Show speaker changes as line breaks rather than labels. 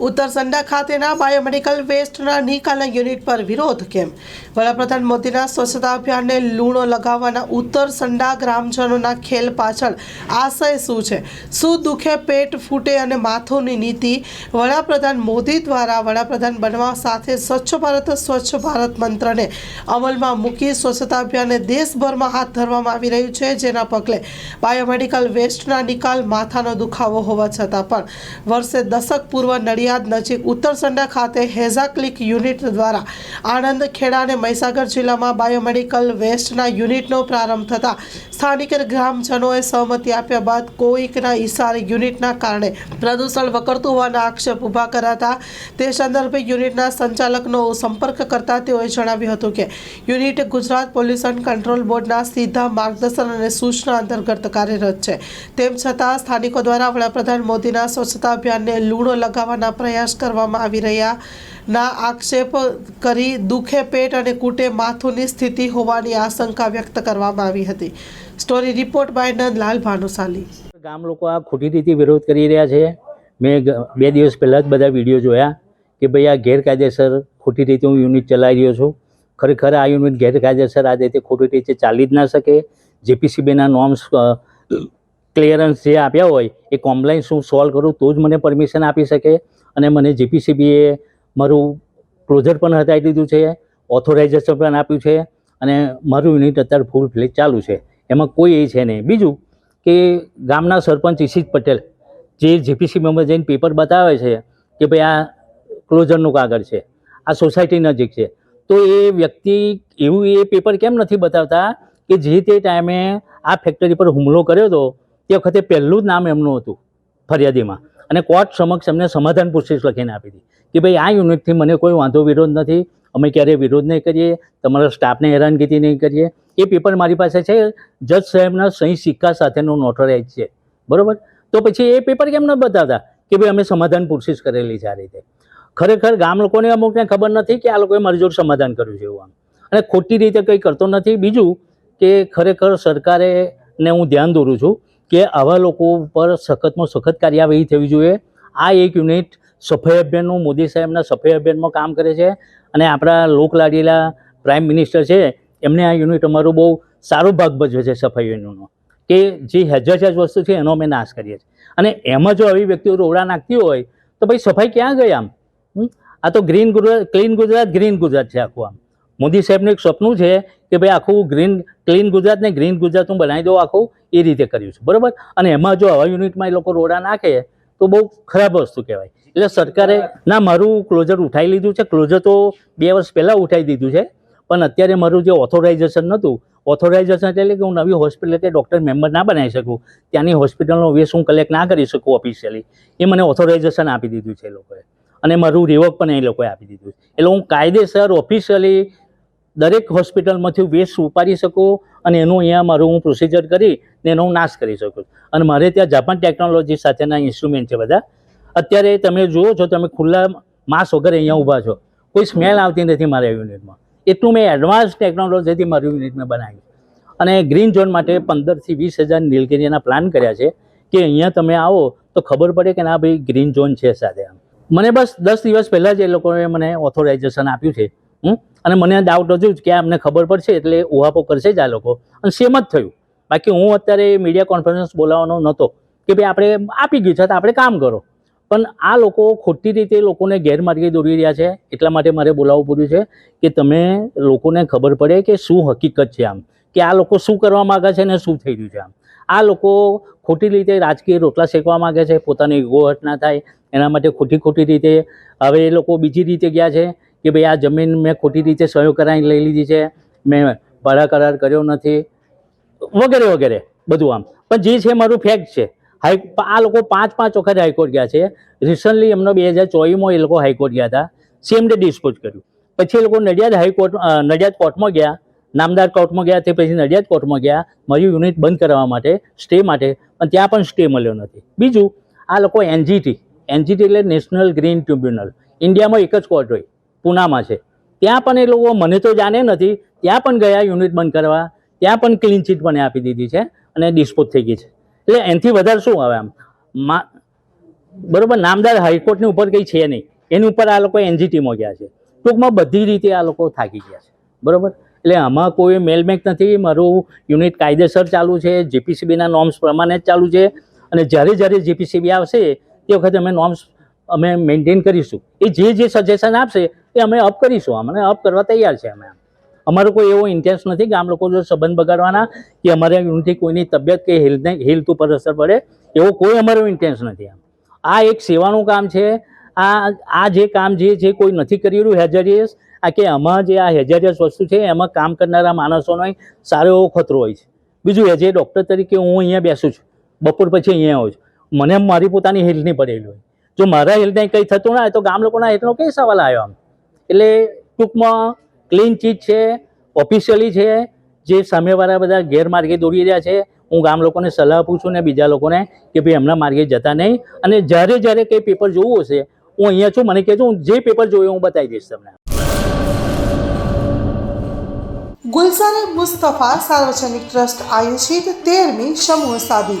ઉત્તર સંડા ખાતેના biomedical વેસ્ટના નિકાલના unit પર વિરોધ કેમ? વડાપ્રધાન મોદીના સ્વચ્છતા અભિયાનને લૂણો લગાવવાના ઉત્તર સંડા ગ્રામજનોના ખેલ પાછળ આશય શું છે? શું દુખે પેટ ફૂટે અને માથોની નીતિ? વડાપ્રધાન મોદી દ્વારા વડાપ્રધાન બનવા સાથે સ્વચ્છ ભારત સ્વચ્છ ભારત મંત્રને અમલમાં મૂકી સ્વચ્છતા અભિયાનને દેશભરમાં હાથ ધરવામાં આવી રહ્યું છે. જેના પગલે બાયોમેડિકલ વેસ્ટના નિકાલ માથાનો દુખાવો હોવા છતાં પણ વર્ષે દશક પૂર્વ નડિયાદ નજીક ઉત્તર સંડા ખાતે હેઝા ક્લિક યુનિટ દ્વારા આણંદ, ખેડા અને મહીસાગર જિલ્લામાં બાયોમેડિકલ વેસ્ટના યુનિટનો પ્રારંભ થતાં સ્થાનિક ગ્રામજનોએ સહમતિ આપ્યા બાદ કોઈકના ઇશારે યુનિટના કારણે પ્રદૂષણ વકરતું હોવાના આક્ષેપ ઊભા કરાતા તે સંદર્ભે યુનિટના સંચાલકનો સંપર્ક કરતા તેઓએ જણાવ્યું હતું કે યુનિટ ગુજરાત પોલ્યુશન કંટ્રોલ બોર્ડના સીધા માર્ગદર્શન અને સૂચના અંતર્ગત કાર્યરત છે. તેમ છતાં સ્થાનિકો દ્વારા વડાપ્રધાન મોદીના સ્વચ્છતા અભિયાનને લૂણો લગાવવાના પ્રયાસ કરવામાં આવી રહ્યા. ના આક્ષેપ કરી દુખે પેટ અને કૂટે માથુંની સ્થિતિ હોવાની આશંકા વ્યક્ત કરવામાં આવી હતી. Story report by Nandlal Bhanushali.
ગામ લોકો આ ખોટી રીતે વિરોધ કરી રહ્યા છે. મેં બે દિવસ પહેલાં જ બધા વીડિયો જોયા કે ભાઈ આ ગેરકાયદેસર ખોટી રીતે હું યુનિટ ચલાવી રહ્યો છું. ખરેખર આ યુનિટ ગેરકાયદેસર આ રીતે ખોટી રીતે ચાલી જ ના શકે. જેપીસીબીના નોર્મ્સ ક્લિયરન્સ જે આપ્યા હોય, એ કોમ્પ્લાઇન્સ હું સોલ્વ કરું, તો જ મને પરમિશન આપી શકે. અને મને જેપીસીબીએ મારું ક્લોઝર પણ હટાવી દીધું છે ઓથોરાઇઝેશન પણ આપ્યું છે, અને મારું યુનિટ અત્યારે ફૂલ ફ્લેજ ચાલુ છે. એમાં કોઈ એ છે નહીં. બીજું કે ગામના સરપંચ ઈશિત પટેલ, જે જીપીસી મેમ્બર જઈને પેપર બતાવે છે કે ભાઈ આ ક્લોઝરનું કાગળ છે, આ સોસાયટી નજીક છે. તો એ વ્યક્તિ એવું એ પેપર કેમ નથી બતાવતા કે જે તે ટાઈમે આ ફેક્ટરી પર હુમલો કર્યો હતો તે વખતે પહેલું જ નામ એમનું હતું ફરિયાદીમાં. અને કોર્ટ સમક્ષ એમને સમાધાન પૂછીશ લખીને આપી હતી કે ભાઈ, આ યુનિટથી મને કોઈ વાંધો, વિરોધ નથી. અમે ક્યારેય વિરોધ નહીં કરીએ. તમારા સ્ટાફને હેરાનગીતી નહીં કરીએ. એ પેપર મારી પાસે છે. જજ સાહેબના સહી સિક્કા સાથેનું નોટરાઇઝ છે. બરાબર? તો પછી એ પેપર કેમ ન બતાવતા કે ભાઈ, અમે સમાધાન પૂછીશ કરેલી છે આ રીતે? ખરેખર ગામ લોકોને અમુકને ખબર નથી કે આ લોકોએ મારી જોડે સમાધાન કર્યું છે એવું આમ. અને ખોટી રીતે કંઈ કરતો નથી. બીજું કે ખરેખર સરકારે ને હું ધ્યાન દોરું છું કે આવા લોકો ઉપર સખતમાં સખત કાર્યવાહી થવી જોઈએ. આ એક યુનિટ સફાઈ અભિયાનનું મોદી સાહેબના સફાઈ અભિયાનમાં કામ કરે છે અને આપણા લોકલાડીલા પ્રાઇમ મિનિસ્ટર છે, એમને આ યુનિટ અમારો બહુ સારો ભાગ ભજવે છે સફાઈ યુનિટનો. કે જે હેજાજ વસ્તુ છે એનો અમે નાશ કરીએ છીએ. અને એમાં જો આવી વ્યક્તિઓ રોડા નાખતી હોય, તો ભાઈ સફાઈ ક્યાં ગઈ આમ? આ તો green Gujarat clean Gujarat, green Gujarat છે આખું આમ. મોદી સાહેબનું એક સપનું છે કે ભાઈ આખું ગ્રીન, ક્લીન ગુજરાત ને ગ્રીન ગુજરાત હું બનાવી દઉં આખું. એ રીતે કર્યું છે. બરાબર? અને એમાં જો આવા યુનિટમાં એ લોકો રોડા નાખે, તો બહુ ખરાબ વસ્તુ કહેવાય. એટલે સરકારે, ના, મારું ક્લોઝર ઉઠાવી લીધું છે. ક્લોઝર તો બે વર્ષ પહેલાં ઉઠાવી દીધું છે. પણ અત્યારે મારું જે ઓથોરાઇઝેશન નહોતું, ઓથોરાઇઝેશન એટલે કે હું નવી હોસ્પિટલ કે ડૉક્ટર મેમ્બર ના બનાવી શકું. ત્યાંની હોસ્પિટલનો વેસ હું કલેક્ટ ના કરી શકું ઓફિશિયલી એ મને ઓથોરાઇઝેશન આપી દીધું છે એ લોકોએ. અને મારું રિવોક પણ એ લોકોએ આપી દીધું છે. એટલે હું કાયદેસર ઓફિશિયલી દરેક હોસ્પિટલમાંથી વેસ્ટ ઉપાડી શકું અને એનું અહીંયા મારું હું પ્રોસિજર કરી ને એનો હું નાશ કરી શકું અને મારે ત્યાં જાપાન ટેકનોલોજી સાથેના ઇન્સ્ટ્રુમેન્ટ છે બધા. અત્યારે તમે જુઓ છો, તમે ખુલ્લા માસ વગર અહીંયા ઊભા છો. કોઈ સ્મેલ આવતી નથી મારા યુનિટમાં એટલું મેં એડવાન્સ ટેકનોલોજીથી મારું યુનિટ મેં બનાવ્યું અને ગ્રીન ઝોન માટે પંદરથી વીસ હજાર નીલગીરીના પ્લાન કર્યા છે કે અહીંયા તમે આવો તો ખબર પડે કે ના ભાઈ ગ્રીન ઝોન છે સાથે મને બસ દસ દિવસ પહેલાં જ એ લોકોએ મને ઓથોરાઇઝેશન આપ્યું છે? અને મને ડાઉટ હજુ કે અમને ખબર પડશે એટલે ઉહાપો કરશે જ આ લોકો. અને સેમ જ થયું. બાકી હું અત્યારે મીડિયા કોન્ફરન્સ બોલાવવાનો નહોતો કે ભાઈ આપણે આપી ગયું છે તો આપણે કામ કરો. પણ આ લોકો ખોટી રીતે લોકોને ગેરમાર્ગે દોરી રહ્યા છે. એટલા માટે મારે બોલાવવું પડ્યું છે કે તમે લોકોને ખબર પડે કે શું હકીકત છે આમ. કે આ લોકો શું કરવા માગે છે ને શું થઈ રહ્યું છે આમ. આ લોકો ખોટી રીતે રાજકીય રોટલા શેકવા માગે છે, પોતાની ગોહટ ના થાય. એના માટે ખોટી ખોટી રીતે હવે એ લોકો બીજી રીતે ગયા છે કે ભાઈ આ જમીન મેં ખોટી રીતે સહયોગ કરાવી લઈ લીધી છે. મેં ભાડા કરાર કર્યો નથી. વગેરે વગેરે બધું આમ. પણ જે છે મારું ફેક્ટ છે, હાઈ, આ લોકો પાંચ પાંચ વખત હાઈકોર્ટ ગયા છે. રિસન્ટલી એમનો બે હજાર ચોવીસમાં એ લોકો હાઈકોર્ટ ગયા હતા. સેમ ડે ડિસ્પોઝ કર્યું. પછી એ લોકો નડિયાદ હાઈકોર્ટ નડિયાદ કોર્ટમાં ગયા, નામદાર કોર્ટમાં ગયા, તે પછી નડિયાદ કોર્ટમાં ગયા, મારી યુનિટ બંધ કરવા માટે સ્ટે માટે, પણ ત્યાં પણ સ્ટે મળ્યો નથી. બીજું, આ લોકો એનજીટી એનજીટી એટલે નેશનલ ગ્રીન ટ્રિબ્યુનલ ઇન્ડિયામાં એક જ કોર્ટ હોય, પૂનામાં છે. ત્યાં પણ એ લોકો, મને તો જાણે નથી, ત્યાં પણ ગયા યુનિટ બંધ કરવા ત્યાં પણ ક્લીન ચીટ મને આપી દીધી છે અને ડિસ્પોઝ થઈ ગઈ છે. એટલે એનાથી વધારે શું આવે આમ? બરોબર, નામદાર હાઈકોર્ટની ઉપર કંઈ છે નહીં. એની ઉપર આ લોકો એનજીટીમાં ગયા છે. ટૂંકમાં બધી રીતે આ લોકો થાકી ગયા છે. બરોબર? એટલે આમાં કોઈ મેલમેક નથી. મારું યુનિટ કાયદેસર ચાલુ છે. જીપીસીબીના નોર્મ્સ પ્રમાણે જ ચાલુ છે. અને જ્યારે જ્યારે જીપીસીબી આવશે, તે વખતે અમે નોર્મ્સ અમે મેન્ટેન કરીશું. એ જે જે સજેશન આપશે, એ અમે અપ કરીશું. અમને અપ કરવા તૈયાર છે અમે અમારો કોઈ એવો ઇન્ટેન્સ નથી ગામ લોકો જો સંબંધ બગાડવાના, કે અમારા યુનિટથી કોઈની તબિયત કે હેલ્થને હેલ્થ ઉપર અસર પડે, એવો કોઈ અમારો ઇન્ટેન્સ નથી આમ આ એક સેવાનું કામ છે, આ આ જે કામ જે જે કોઈ નથી કરી રહ્યું હેજારિયસ આ કે આમાં જે આ હેજારિયસ વસ્તુ છે, એમાં કામ કરનારા માણસોનો સારો એવો ખતરો હોય છે. બીજું એજ એ ડૉક્ટર તરીકે હું અહીંયા બેસું છું, બપોર પછી અહીંયા આવું છું, મને મારી પોતાની હેલ્થની પડેલી હોય. જો મારા હેલ્થને કંઈ થતું ના હોય તો ગામ લોકોના હેલ્થનો કઈ સવાલ આવ્યો આમ. એટલે ટૂંકમાં ક્લીન ચીજ છે ઓફિશિયલી છે, જે સામેવાળા બધા ગેરમાર્ગે દોરી રહ્યા છે. હું ગામ લોકોને સલાહ આપું છું ને બીજા લોકોને કે ભાઈ એમના માર્ગે જતા નહીં. અને જ્યારે જ્યારે કંઈ પેપર જોવું હશે, હું અહીંયા છું, મને કહેજો, હું જે પેપર જોયું હું બતાવી દઈશ તમને.
ગુલસાને મુસ્તફા સાર્વજનિક ટ્રસ્ટ આયોજિત તેરમી સમૂહ સાદી